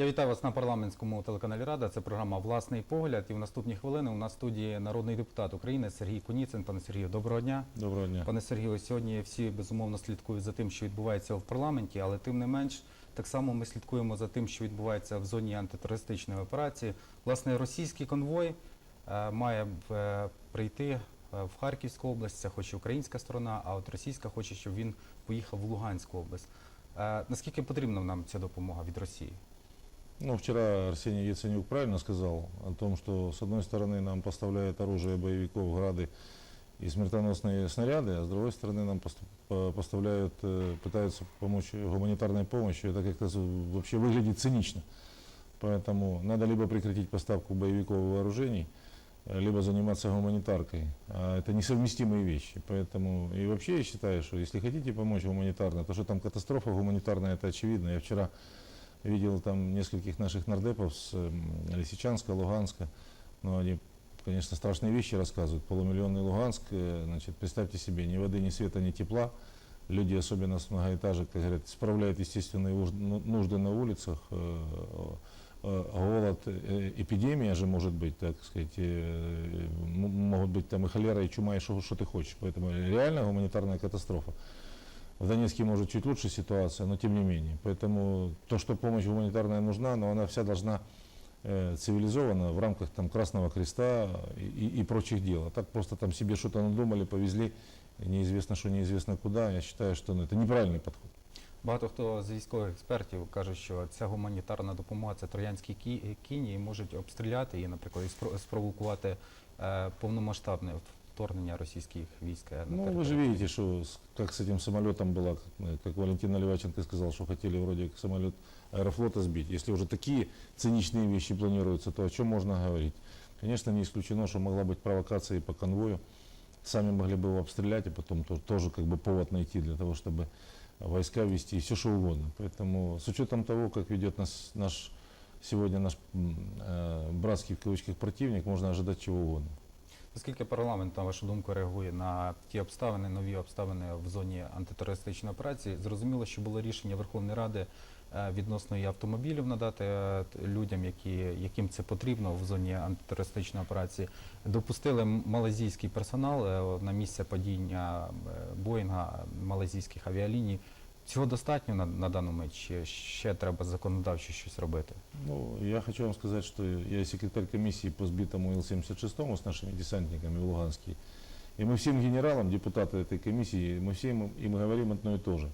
Я вітаю вас на парламентському телеканалі Рада. Це програма Власний погляд. І в наступні хвилини у нас в студії народний депутат України Сергій Куніцин. Пане Сергію, доброго дня. Доброго дня. Пане Сергію, сьогодні всі безумовно слідкують за тим, що відбувається в парламенті, але тим не менш, так само ми слідкуємо за тим, що відбувається в зоні антитерористичної операції. Власне, російський конвой е, має е, прийти е, в Харківську область. Це хоче українська сторона, а от російська хоче, щоб він поїхав в Луганську область. Наскільки потрібна нам ця допомога від Росії? Ну, вчера Арсений Яценюк правильно сказал о том, что с одной стороны нам поставляют оружие боевиков, грады и смертоносные снаряды, а с другой стороны нам пост- по- поставляют, э, пытаются помочь гуманитарной помощью. Это как-то вообще выглядит цинично. Поэтому надо либо прекратить поставку боевиков и вооружений, либо заниматься гуманитаркой. А это несовместимые вещи. Поэтому и вообще я считаю, что если хотите помочь гуманитарно, то что там катастрофа гуманитарная, это очевидно. Я вчера видел там нескольких наших нардепов с эм, Лисичанска, Луганска. Ну, они, конечно, страшные вещи рассказывают. Полумиллионный Луганск, э, значит, представьте себе, ни воды, ни света, ни тепла. Люди, особенно с многоэтажек, как говорят, справляют естественные уж- ну- нужды на улицах. э, э, Голод, э, эпидемия же может быть, так сказать, э, м- могут быть там и холера, и чума, и что, что ты хочешь. Поэтому реально гуманитарная катастрофа. В Донецке может чуть лучше ситуация, но тем не менее. Поэтому то, что помощь гуманитарная нужна, но она вся должна э, цивилизованно в рамках там, Красного Креста и, и- и прочих дел. А так просто там себе что-то надумали, повезли, неизвестно что, неизвестно куда. Я считаю, что ну, это неправильный подход. Багато хто з військових експертів каже, що ця гуманітарна допомога це троянські кі- кіні і можуть обстріляти її, наприклад, і спро- спровокувати е, повномасштабне вторгнення російських військ. е, на Ну, вы же територію. видите, что с- как с этим самолетом было, как, э, как Валентин Наливаченко сказал, что хотели вроде как самолет аэрофлота сбить. Если уже такие циничные вещи планируются, то о чем можно говорить? Конечно, не исключено, что могла быть провокация и по конвою. Сами могли бы его обстрелять, и потом то- тоже как бы повод найти для того, чтобы войска вести, и все что угодно. Поэтому с учетом того, как ведет нас наш сегодня наш м, э, братский в кавычках противник, можно ожидать чего угодно. Наскільки парламент, на вашу думку, реагує на ті обставини, нові обставини в зоні антитерористичної операції? Зрозуміло, що було рішення Верховної Ради е, відносно і автомобілів надати е, людям, які, яким це потрібно в зоні антитерористичної операції. Допустили малазійський персонал е, на місце падіння Боїнга малазійських авіаліній. Цього достатньо на, на дану мить, чи ще треба законодавчо щось робити? Ну, я хочу вам сказать, что я секретарь комиссии по сбитому Ил-76 с нашими десантниками в Луганске. И мы всем генералам, депутаты этой комиссии, мы всем им, им говорим одно и то же.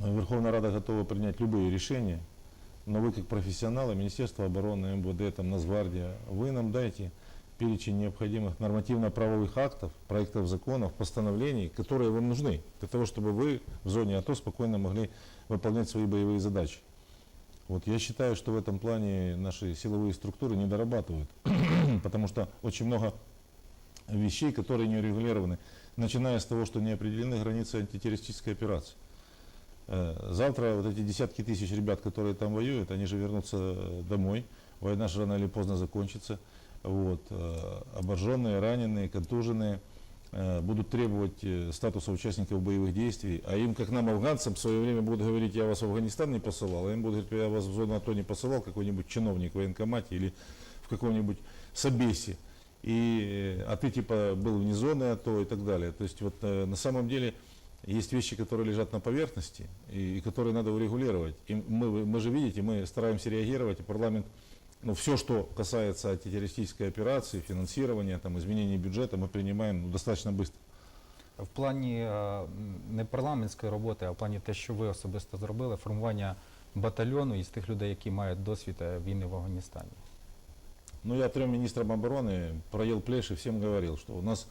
Верховная Рада готова принять любые решения, но вы как профессионалы, Министерство обороны, МВД, там, Нацгвардия, вы нам дайте перечень необходимых нормативно-правовых актов, проектов законов, постановлений, которые вам нужны, для того, чтобы вы в зоне АТО спокойно могли выполнять свои боевые задачи. Вот я считаю, что в этом плане наши силовые структуры не дорабатывают, потому что очень много вещей, которые не урегулированы, начиная с того, что не определены границы антитеррористической операции. Э, Завтра вот эти десятки тысяч ребят, которые там воюют, они же вернутся э, домой. Война же рано или поздно закончится. Вот. э, Обожженные, раненые, контуженные э, будут требовать э, статуса участников боевых действий, а им, как нам, афганцам, в свое время будут говорить, я вас в Афганистан не посылал, а им будут говорить, я вас в зону АТО не посылал, какой-нибудь чиновник в военкомате или в каком-нибудь собесе. И, а ты типа был вне зоны АТО и так далее. То есть вот на самом деле есть вещи, которые лежат на поверхности и, и которые надо урегулировать. И мы, мы же видите, мы стараемся реагировать, и парламент, ну все, что касается антитеррористической операции, финансирования, там, изменения бюджета, мы принимаем ну, достаточно быстро. В плані е, м, не парламентської роботи, а в плані те, що ви особисто зробили, формування батальйону із тих людей, які мають досвід е, війни в Афганістані. Ну, я трем министрам обороны проел плешь и всем говорил, что у нас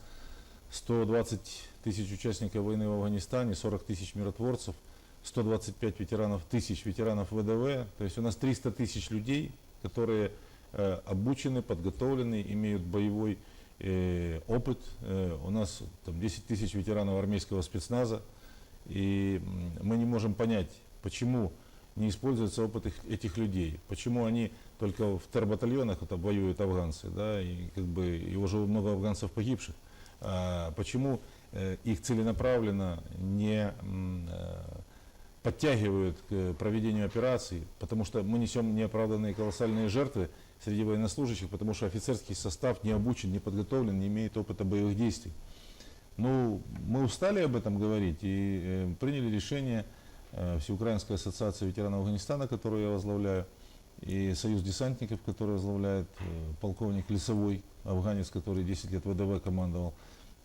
120 тысяч участников войны в Афганистане, 40 тысяч миротворцев, 125 ветеранов, тысяч ветеранов ВДВ. То есть у нас 300 тысяч людей, которые э, обучены, подготовлены, имеют боевой э, опыт. Э, у нас там, 10 тысяч ветеранов армейского спецназа. И мы не можем понять, почему не используется опыт их- этих людей, почему они только в тербатальонах это воюют афганцы, да, и как бы и уже много афганцев погибших. А почему их целенаправленно не подтягивают к проведению операций, потому что мы несем неоправданные колоссальные жертвы среди военнослужащих, потому что офицерский состав не обучен, не подготовлен, не имеет опыта боевых действий. Ну, мы устали об этом говорить и э, приняли решение э, Всеукраинская ассоциация ветеранов Афганистана, которую я возглавляю, и Союз десантников, который возглавляет э, полковник Лесовой, афганец, который 10 лет ВДВ командовал.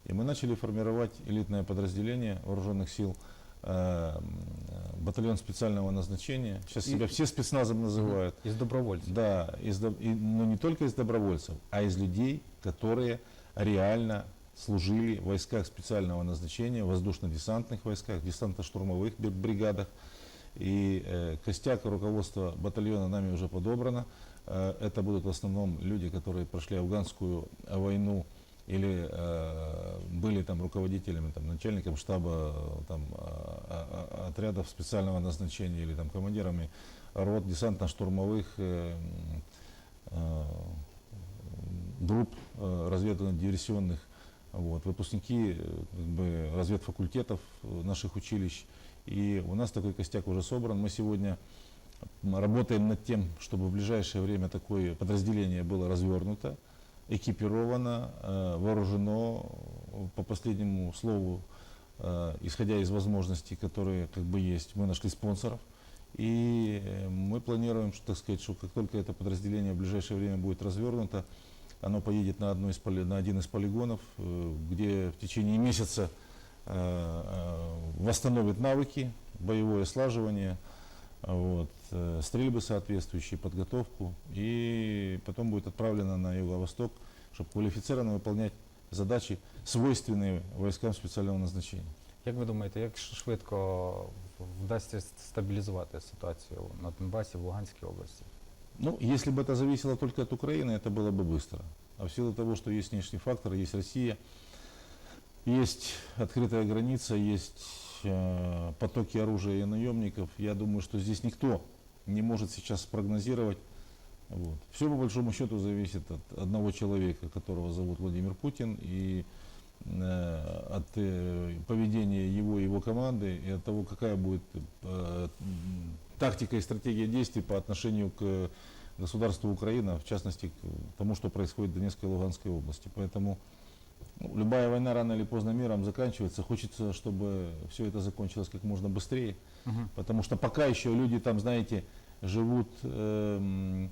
И мы начали формировать элитное подразделение вооруженных сил, э, э, батальон специального назначения. Сейчас себя все спецназом называют. Із добровольців. Да, из, и, но не только из добровольцев, а из людей, которые реально служили в войсках специального назначения, воздушно-десантных войсках, десантно-штурмовых бри- бригадах. И э, костяк руководства батальона нами уже подобрано. Э, это будут в основном люди, которые прошли афганскую войну или э, были там руководителями, там, начальником штаба там, а- а- а- отрядов специального назначения или там, командирами рот десантно-штурмовых э, э, групп э, разведывательно-диверсионных, вот, выпускники э, как бы, разведфакультетов э, наших училищ. И у нас такой костяк уже собран. Мы сегодня работаем над тем, чтобы в ближайшее время такое подразделение было развернуто, экипировано, э, вооружено э, по последнему слову, э, исходя из возможностей, которые как бы есть. Мы нашли спонсоров. И мы планируем, что, так сказать, что как только это подразделение в ближайшее время будет развернуто, оно поедет на, одну из на один из полигонов, где в течение месяца восстановит навыки, боевое слаживание, вот, э, стрельбы соответствующие, подготовку, и потом будет отправлено на юго-восток, чтобы квалифицированно выполнять задачи, свойственные войскам специального назначения. Як ви думаєте, як ш- швидко вдасться с- стабілізувати ситуацію на Донбасі, в Луганській області? Ну, если бы это зависело только от Украины, это было бы быстро. А в силу того, что есть внешний фактор, есть Россия, есть открытая граница, есть э, потоки оружия и наемников, я думаю, что здесь никто не может сейчас спрогнозировать. Вот. Все по большому счету зависит от одного человека, которого зовут Владимир Путин, и э, от э, поведения его и его команды, и от того, какая будет э, тактика и стратегия действий по отношению к государству Украина, в частности, к тому, что происходит в Донецкой и Луганской области. Поэтому любая война рано или поздно миром заканчивается. Хочется, чтобы все это закончилось как можно быстрее. Угу. Потому что пока еще люди там, знаете, живут эм,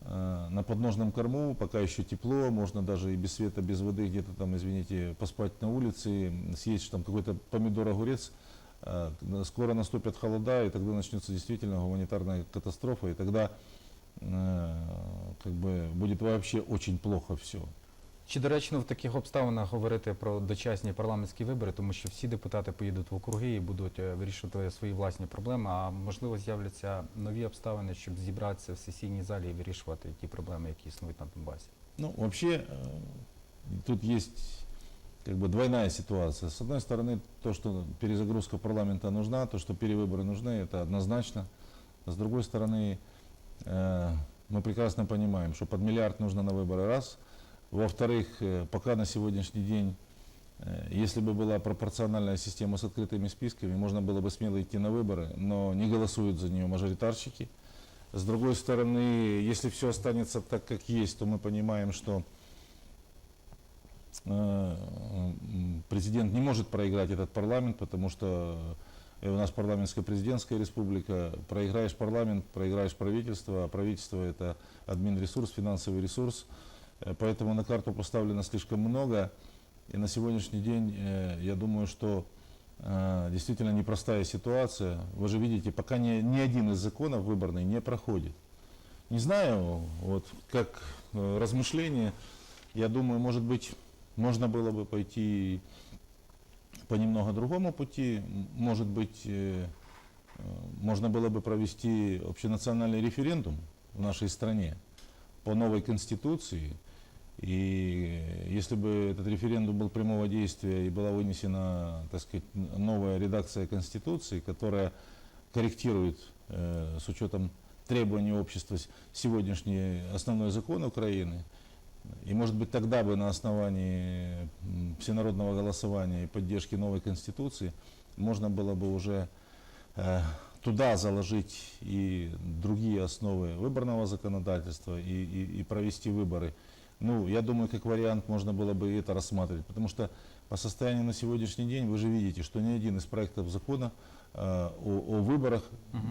э, на подножном корму, пока еще тепло, можно даже и без света, без воды где-то там, извините, поспать на улице, съесть там какой-то помидор, огурец. Э, Скоро наступят холода, и тогда начнется действительно гуманитарная катастрофа, и тогда э, как бы будет вообще очень плохо все. Чи доречно в таких обставинах говорити про дочасні парламентські вибори, тому що всі депутати поїдуть в округи і будуть е, вирішувати свої власні проблеми, а можливо з'являться нові обставини, щоб зібратися в сесійній залі і вирішувати ті проблеми, які існують на Донбасі. Ну, вообще, э, тут есть как бы двойная ситуация. С одной стороны, то, что перезагрузка парламента нужна, то, что перевыборы нужны, это однозначно. С другой стороны, э, мы прекрасно понимаем, что под миллиард нужно на выборы раз. Во-вторых, э, пока на сегодняшний день, э, если бы была пропорциональная система с открытыми списками, можно было бы смело идти на выборы, но не голосуют за нее мажоритарщики. С другой стороны, если все останется так, как есть, то мы понимаем, что э, президент не может проиграть этот парламент, потому что у нас парламентская президентская республика. Проиграешь парламент, проиграешь правительство, а правительство это админ-ресурс, финансовый ресурс. Э, Поэтому на карту поставлено слишком много. И на сегодняшний день э, я думаю, что э, действительно непростая ситуация. Вы же видите, пока ни, ни один из законов выборный не проходит. Не знаю, вот как размышление, я думаю, может быть, можно было бы пойти по немного другому пути. Может быть, можно было бы провести общенациональный референдум в нашей стране по новой конституции. И если бы этот референдум был прямого действия и была вынесена, так сказать, новая редакция Конституции, которая корректирует э, с учетом требований общества сегодняшний основной закон Украины, и может быть тогда бы на основании всенародного голосования и поддержки новой Конституции можно было бы уже э, туда заложить и другие основы выборного законодательства и, и- и провести выборы. Ну, я думаю, как вариант можно было бы это рассматривать, потому что по состоянию на сегодняшний день вы же видите, что ни один из проектов закона э, о, о выборах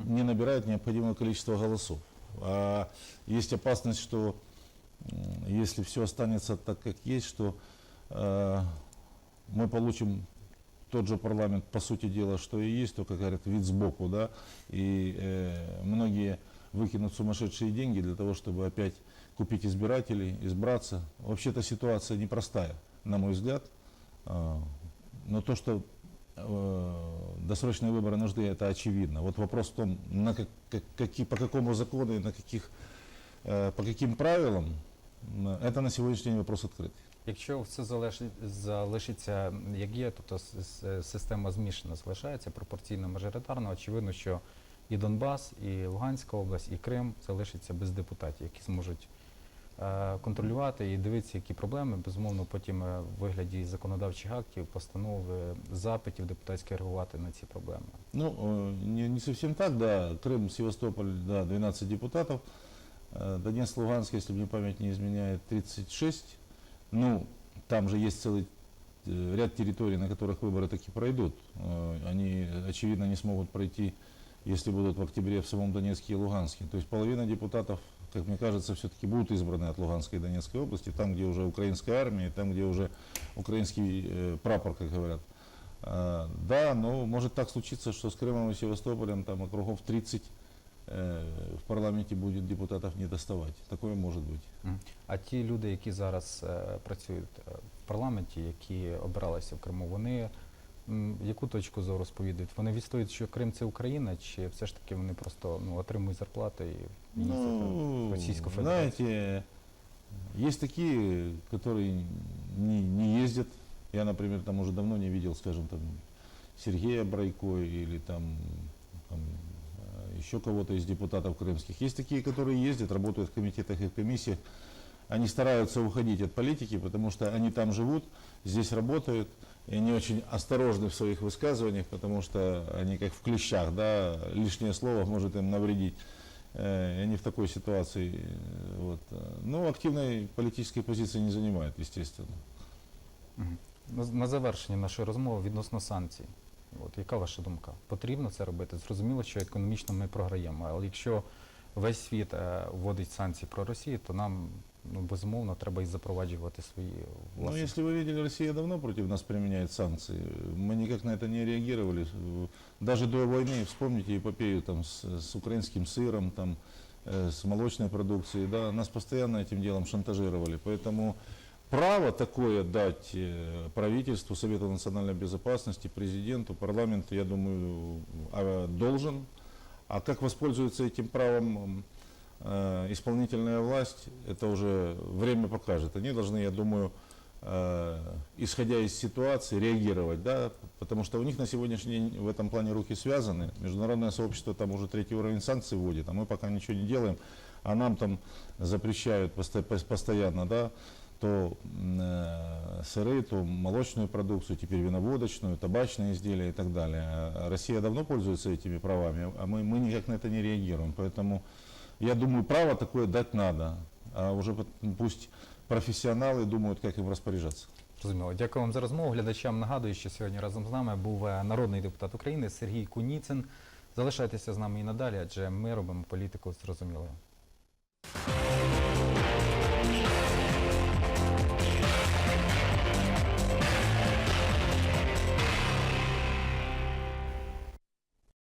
не набирает необходимого количества голосов. А есть опасность, что если все останется так, как есть, что э, мы получим тот же парламент, по сути дела, что и есть, только, говорят, вид сбоку, да, и э, многие выкинут сумасшедшие деньги для того, чтобы опять купить избирателей, избраться. Вообще-то ситуация непростая, на мой взгляд, А, но то, что э, досрочные выборы нужны, это очевидно. Вот вопрос в том, на как, как- какие, по какому закону и на каких, э, по каким правилам, м, это на сегодняшний день вопрос открытый. Якщо все залежить, залишиться як є, тобто с- с- система змішана залишається пропорційно мажоритарно, очевидно, що і Донбас, і Луганська область, і Крим залишаться без депутатів, які зможуть е, контролювати і дивитися, які проблеми. Безумовно, потім е, в вигляді законодавчих актів, постанов, е, запитів депутатських реагувати на ці проблеми. Ну, э, не, не совсем так, да. Крым, Севастополь, да, 12 депутатов. Э, Донецк, Луганск, если мне память не изменяет, 36. Ну, там же есть целый э, ряд территорий, на которых выборы таки пройдут. Э, Они, очевидно, не смогут пройти, если будут в октябре в самом Донецке и Луганске. То есть половина депутатов, как мне кажется, все-таки будут избраны от Луганской и Донецкой области, там, где уже украинская армия, и там, где уже украинский э, прапор, как говорят. А, Да, но может так случиться, что с Крымом и Севастополем там округов 30 э, в парламенте будет депутатов не доставать. Такое может быть. Мгм. А ті люди, які зараз е, працюють е, в парламенті, які обиралися в Криму, вони м, яку точку зору сповідують? Вони відстоюють, що Крим це Україна, чи все ж таки вони просто ну, отримують зарплати і їздять Ну, в Російську Федерацію? знаете, есть такие, которые не, не ездят. Я, например, там уже давно не видел, скажем, там Сергея Брайко или там, там, э, еще кого-то из депутатов крымских. Есть такие, которые ездят, работают в комитетах и в комиссиях. Они стараются уходить от политики, потому что они там живут, здесь работают, и они очень осторожны в своих высказываниях, потому что они как в клещах, да, лишнее слово может им навредить. Э, И они в такой ситуации, э, вот, э, ну, активной политической позиции не занимают, естественно. Мгм. На, на завершення нашої розмови відносно санкцій. От яка ваша думка? Потрібно це робити? Зрозуміло, що економічно ми програємо, але якщо весь світ е, вводить санкції про Росію, то нам ну безумовно треба і запроваджувати свої Ну, власні. если вы видели, Россия давно против нас применяет санкции. Мы никак на это не реагировали. Э, Даже до войны, вспомните эпопею там, с, с украинским сыром, там, э, с молочной продукцией. Да, нас постоянно этим делом шантажировали. Поэтому право такое дать э, правительству, Совету национальной безопасности, президенту, парламенту, я думаю, а, должен. А как воспользуется этим правом м, э, исполнительная власть, это уже время покажет. Они должны, я думаю, э, исходя из ситуации, реагировать, да, потому что у них на сегодняшний день в этом плане руки связаны. Международное сообщество там уже третий уровень санкций вводит, а мы пока ничего не делаем, а нам там запрещают посто- пос- постоянно, да, то э, сыры, то молочную продукцию, теперь виноводочную, табачные изделия и так далее. Россия давно пользуется этими правами, а мы, мы никак на это не реагируем. Поэтому я думаю, право такое дать надо, а уже пусть профессионалы думают, как им распоряжаться. Зрозуміло. Дякую вам за розмову. Глядачам нагадую, що сьогодні разом з нами був народний депутат України Сергій Куніцин. Залишайтеся з нами і надалі, адже ми робимо політику зрозумілою.